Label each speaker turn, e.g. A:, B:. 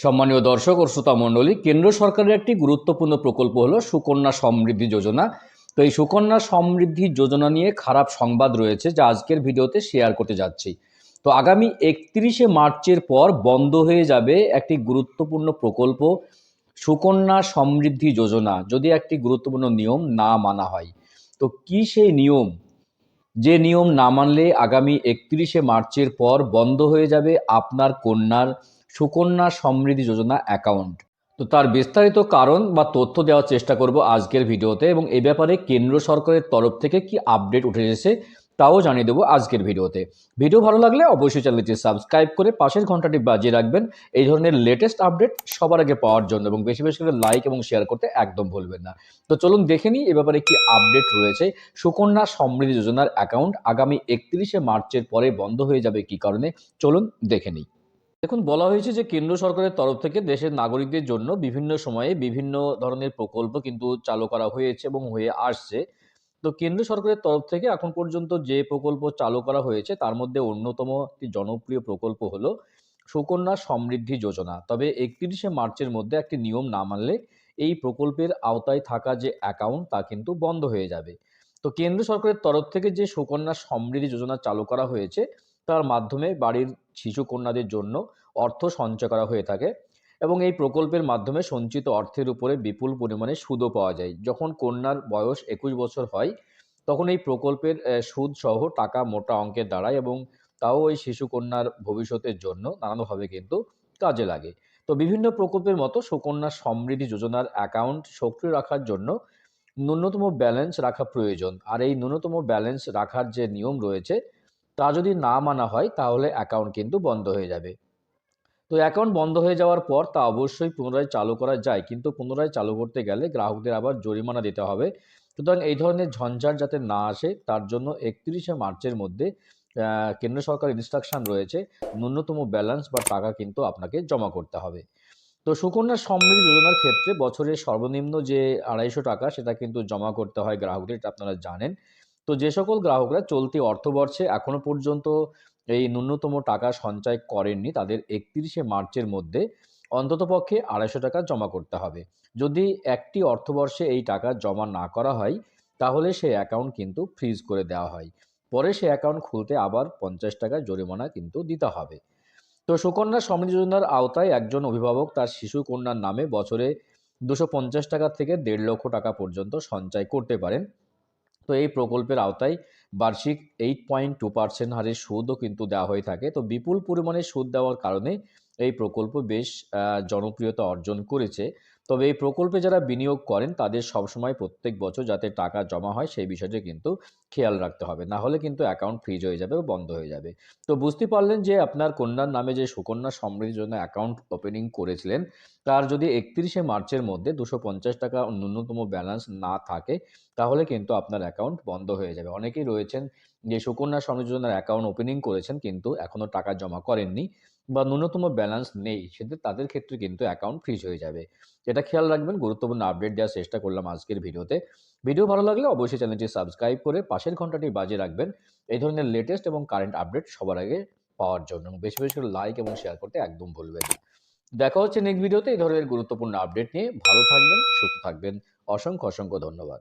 A: সম্মানীয় দর্শক ও শ্রোতা মণ্ডলী, কেন্দ্র সরকারের একটি গুরুত্বপূর্ণ প্রকল্প হলো সুকন্যা সমৃদ্ধি যোজনা। তো এই সুকন্যা সমৃদ্ধি যোজনা নিয়ে খারাপ সংবাদ রয়েছে যা আজকের ভিডিওতে শেয়ার করতে যাচ্ছি। তো আগামী একত্রিশে মার্চের পর বন্ধ হয়ে যাবে একটি গুরুত্বপূর্ণ প্রকল্প, সুকন্যা সমৃদ্ধি যোজনা, যদি একটি গুরুত্বপূর্ণ নিয়ম না মানা হয়। তো কি সেই নিয়ম? যে নিয়ম না মানলে আগামী একত্রিশে মার্চের পর বন্ধ হয়ে যাবে আপনার কন্যার সুকন্যা সমৃদ্ধি যোজনা অ্যাকাউন্ট। তো তার বিস্তারিত কারণ বা তথ্য দেওয়ার চেষ্টা করব আজকের ভিডিওতে এবং এই ব্যাপারে কেন্দ্র সরকারের তরফ থেকে কি আপডেট উঠে এসেছে তাও জানিয়ে দেবো আজকের ভিডিওতে। ভিডিও ভালো লাগলে অবশ্যই চ্যানেলটি সাবস্ক্রাইব করে পাশের ঘন্টাটি বাজিয়ে রাখবেন। এই ধরনের লেটেস্ট আপডেট সবার আগে পাওয়ার জন্য এবং বেশি বেশি করে লাইক এবং শেয়ার করতে একদম ভুলবেন না। তো চলুন দেখে নিই এ ব্যাপারে কি আপডেট রয়েছে। সুকন্যা সমৃদ্ধি যোজনার অ্যাকাউন্ট আগামী একত্রিশে মার্চের পরে বন্ধ হয়ে যাবে কি কারণে? চলুন দেখে নিই। দেখুন, বলা হয়েছে যে কেন্দ্র সরকারের তরফ থেকে দেশের নাগরিকদের জন্য বিভিন্ন সময়ে বিভিন্ন ধরনের প্রকল্প কিন্তু চালু করা হয়েছে এবং হয়ে আসছে। তো কেন্দ্র সরকারের তরফ থেকে এখন পর্যন্ত যে প্রকল্প চালু করা হয়েছে, তার মধ্যে অন্যতম একটি জনপ্রিয় প্রকল্প হলো সুকন্যা সমৃদ্ধি যোজনা। তবে একত্রিশে মার্চের মধ্যে একটি নিয়ম না মানলে এই প্রকল্পের আওতায় থাকা যে অ্যাকাউন্ট, তা কিন্তু বন্ধ হয়ে যাবে। তো কেন্দ্র সরকারের তরফ থেকে যে সুকন্যা সমৃদ্ধি যোজনা চালু করা হয়েছে তার মাধ্যমে বাড়ির শিশু কন্যাদের জন্য অর্থ সঞ্চয় করা হয়ে থাকে এবং এই প্রকল্পের মাধ্যমে সঞ্চিত অর্থের উপরে বিপুল পরিমাণে সুদও পাওয়া যায়। যখন কন্যার বয়স একুশ বছর হয়, তখন এই প্রকল্পের সুদ সহ টাকা মোটা অঙ্কের দাঁড়ায় এবং তাও ওই শিশু কন্যার ভবিষ্যতের জন্য নানানভাবে কিন্তু কাজে লাগে। তো বিভিন্ন প্রকল্পের মতো সুকন্যা সমৃদ্ধি যোজনার অ্যাকাউন্ট সক্রিয় রাখার জন্য ন্যূনতম ব্যালেন্স রাখা প্রয়োজন। আর এই ন্যূনতম ব্যালেন্স রাখার যে নিয়ম রয়েছে তা যদি না মানা হয়, তাহলে অ্যাকাউন্ট কিন্তু বন্ধ হয়ে যাবে। তো অ্যাকাউন্ট বন্ধ হয়ে যাওয়ার পর তা অবশ্যই পুনরায় চালু করা যায়, কিন্তু পুনরায় চালু করতে গেলে গ্রাহকদের আবার জরিমানা দিতে হবে। সুতরাং এই ধরনের ঝঞ্ঝাট যাতে না আসে, তার জন্য একত্রিশে মার্চের মধ্যে কেন্দ্র সরকার ইনস্ট্রাকশন রয়েছে, ন্যূনতম ব্যালেন্স বা টাকা কিন্তু আপনাকে জমা করতে হবে। তো সুকন্যা সমৃদ্ধি যোজনার ক্ষেত্রে বছরের সর্বনিম্ন যে আড়াইশো টাকা, সেটা কিন্তু জমা করতে হয় গ্রাহকদের, এটা আপনারা জানেন। তো যে সকল গ্রাহকরা চলতি অর্থবর্ষে এখনও পর্যন্ত এই ন্যূনতম টাকা সঞ্চয় করেননি, তাদের একত্রিশে মার্চের মধ্যে অন্ততপক্ষে আড়াইশো টাকা জমা করতে হবে। যদি একটি অর্থবর্ষে এই টাকা জমা না করা হয়, তাহলে সেই অ্যাকাউন্ট কিন্তু ফ্রিজ করে দেওয়া হয়। পরে সেই অ্যাকাউন্ট খুলতে আবার পঞ্চাশ টাকা জরিমানা কিন্তু দিতে হবে। তো সুকন্যা সমৃদ্ধি যোজনার আওতায় একজন অভিভাবক তার শিশু কন্যার নামে বছরে দুশো টাকা থেকে দেড় লক্ষ টাকা পর্যন্ত সঞ্চয় করতে পারেন। তো এই প্রকল্পের আওতায় বার্ষিক এইট পয়েন্ট টু পার্সেন্ট হারে সুদও কিন্তু দেওয়া হয়ে থাকে। তো বিপুল পরিমাণে সুদ দেওয়ার কারণে এই প্রকল্প বেশ জনপ্রিয়তা অর্জন করেছে। তবে এই প্রকল্পে যারা বিনিয়োগ করেন, তাদের সবসময় প্রত্যেক বছর যাতে টাকা জমা হয়, সেই বিষয়টি কিন্তু খেয়াল রাখতে হবে। না হলে কিন্তু অ্যাকাউন্ট ফ্রিজ হয়ে যাবে বন্ধ হয়ে যাবে। তো বুঝতে পারলেন যে আপনার কন্যার নামে যে সুকন্যা সমৃদ্ধির জন্য অ্যাকাউন্ট ওপেনিং করেছিলেন, তার যদি একত্রিশে মার্চের মধ্যে দুশো পঞ্চাশ টাকা ন্যূনতম ব্যালেন্স না থাকে, তাহলে কিন্তু আপনার অ্যাকাউন্ট বন্ধ হয়ে যাবে। অনেকেই রয়েছেন যে সুকন্যা সমৃদ্ধি যোজনার অ্যাকাউন্ট ওপেনিং করেছেন, কিন্তু এখনও টাকা জমা করেননি বা ন্যূনতম ব্যালেন্স নেই সেদের তাদের ক্ষেত্রে কিন্তু অ্যাকাউন্ট ফ্রিজ হয়ে যাবে। এটা খেয়াল রাখবেন, গুরুত্বপূর্ণ আপডেট দেওয়ার চেষ্টা করলাম আজকের ভিডিওতে। ভিডিও ভালো লাগলে অবশ্যই চ্যানেলটি সাবস্ক্রাইব করে পাশের ঘন্টাটি বাজিয়ে রাখবেন। এই ধরনের লেটেস্ট এবং কারেন্ট আপডেট সবার আগে পাওয়ার জন্য বেশি বেশি করে লাইক এবং শেয়ার করতে একদম ভুলবেন না। দেখা হচ্ছে নেক্সট ভিডিওতে এই ধরনের গুরুত্বপূর্ণ আপডেট নিয়ে। ভালো থাকবেন, সুস্থ থাকবেন। অসংখ্য অসংখ্য ধন্যবাদ।